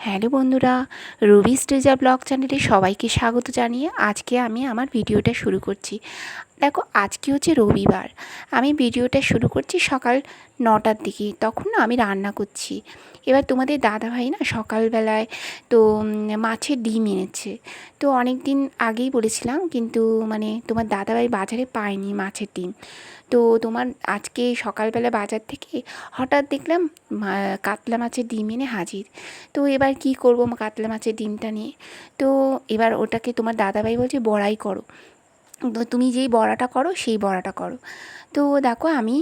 Hello বন্ধুরা Ruby স্টেজা blog চ্যানেলে সবাইকে স্বাগত জানিয়ে আজকে আমি আমার ভিডিওটা শুরু করছি। দেখো, আজকে হচ্ছে রবিবার। আমি ভিডিওটা শুরু করছি সকাল নটার দিকে। তখন না আমি রান্না করছি। এবার তোমাদের দাদাভাই না সকালবেলায় তো মাছের ডিম এনেছে। তো অনেক দিন আগেই বলেছিলাম, কিন্তু মানে তোমার দাদাভাই বাজারে পায়নি মাছের ডিম। তো তোমার আজকে সকালবেলা বাজার থেকে হঠাৎ দেখলাম কাতলা মাছের ডিম এনে হাজির। তো এবার কি করব কাতলা মাছের ডিমটা নিয়ে? তো এবার ওটাকে তোমার দাদাভাই বলছে, বড়াই করো। তুমি যেই বড়াটা করো সেই বড়াটা করো। তো দেখো আমি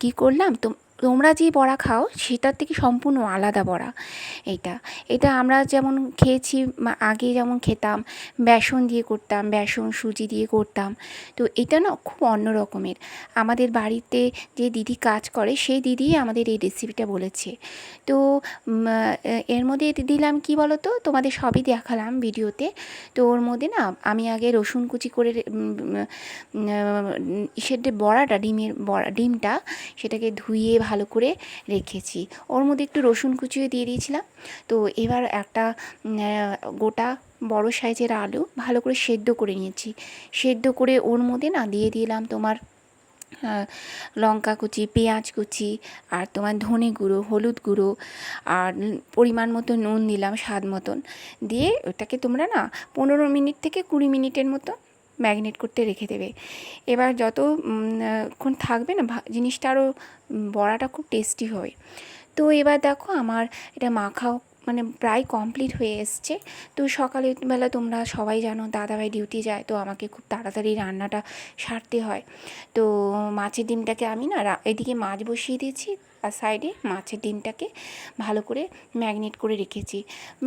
কি করলাম তো তোমরা যে বড়া খাও, সেটার থেকে সম্পূর্ণ আলাদা বড়া। এটা এটা আমরা যেমন খেয়েছি আগে যেমন খেতাম, বেসন দিয়ে করতাম, বেসন সুজি দিয়ে করতাম, তো এটা না খুব অন্য রকমের। আমাদের বাড়িতে যে দিদি কাজ করে, সেই দিদিই আমাদের এই রেসিপিটা বলেছে। তো এর মধ্যে দিলাম কি বলো তো তোমাদের সবই দেখালাম ভিডিওতে। তো ওর মধ্যে না, আমি আগে রসুন কুচি করে যে বড়াটা, ডিমের বড়া, ডিমটা, সেটাকে ধুয়ে ভালো করে রেখেছি। ওর মধ্যে একটু রসুন কুচিও দিয়ে দিয়েছিলাম। তো এবার একটা গোটা বড় সাইজের আলু ভালো করে সেদ্ধ করে নিয়েছি। সেদ্ধ করে ওর মধ্যে না দিয়ে দিলাম তোমার লঙ্কা কুচি, পেঁয়াজ কুচি আর তোমার ধনে গুঁড়ো, হলুদ গুঁড়ো আর পরিমাণ মতো নুন দিলাম স্বাদ মতন। দিয়ে ওটাকে তোমরা না পনেরো মিনিট থেকে কুড়ি মিনিটের মতো ম্যাগনেট করতে রেখে দেবে। এবার যত উম, থাকবে না জিনিসটা আরও বড়াটা খুব টেস্টি হবে তো এবার দেখো আমার এটা মাখাও মানে প্রায় কমপ্লিট হয়ে এসছে। তো সকালবেলা তোমরা সবাই জানো দাদাভাই ডিউটি যায় তো আমাকে খুব তাড়াতাড়ি রান্নাটা সারতে হয়। তো মাছের ডিমটাকে আমি না এদিকে মাছ বসিয়ে দিয়েছি আর সাইডে মাছের ডিমটাকে ভালো করে ম্যাগনেট করে রেখেছি।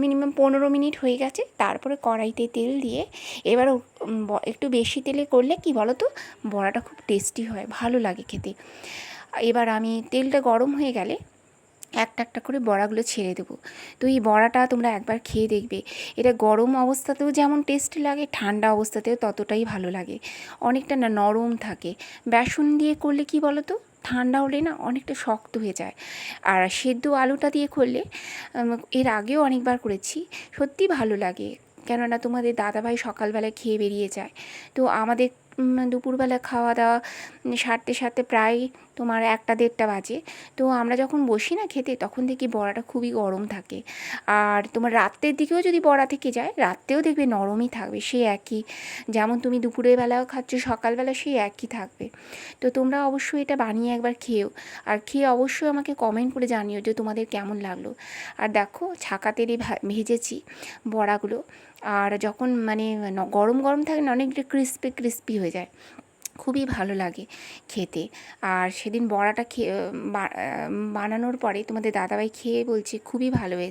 মিনিমাম পনেরো মিনিট হয়ে গেছে, তারপরে কড়াইতে তেল দিয়ে এবার একটু বেশি তেলে করলে কি বলো তো বড়াটা খুব টেস্টি হয়, ভালো লাগে খেতে। এবার আমি তেলটা গরম হয়ে গেলে একটা একটা করে বড়াগুলো ছেড়ে দেবো। তো এই বড়াটা তোমরা একবার খেয়ে দেখবে। এটা গরম অবস্থাতেও যেমন টেস্টি লাগে, ঠান্ডা অবস্থাতেও ততটাই ভালো লাগে। অনেকটা না নরম থাকে। বেসন দিয়ে করলে কি বলো তো ঠান্ডা হলে না অনেকটা শক্ত হয়ে যায়। আর সেদ্ধ আলুটা দিয়ে করলে এর আগেও অনেকবার করেছি। সত্যি ভালো লাগে। কেননা তোমাদের দাদাভাই সকালবেলায় খেয়ে বেরিয়ে যায়। তো আমাদের দুপুরবেলা খাওয়া দাওয়া সারতে সারতে প্রায় তোমার একটা দেড়টা বাজে। তো আমরা যখন বসি না খেতে, তখন দেখি বড়াটা খুবই গরম থাকে। আর তোমার রাত্রের দিকেও যদি বড়া থেকে যায়, রাত্রেও দেখবে নরমই থাকবে, সে একই। যেমন তুমি দুপুরের বেলাও খাচ্ছ, সকালবেলা সেই একই থাকবে। তো তোমরা অবশ্যই এটা বানিয়ে একবার খেও আর খেয়ে অবশ্যই আমাকে কমেন্ট করে জানিও যে তোমাদের কেমন লাগল। আর দেখো, ছাকা তেলে ভেজেছি বড়াগুলো। আর যখন মানে গরম গরম থাকে না, অনেকটা ক্রিস্পি ক্রিস্পি হয়ে যায়। খুবই ভালো লাগে খেতে। আর সেদিন বড়াটা খেয়ে বানানোর পরে তোমাদের দাদাভাই খেয়ে বলছে, খুবই ভালো হয়েছে।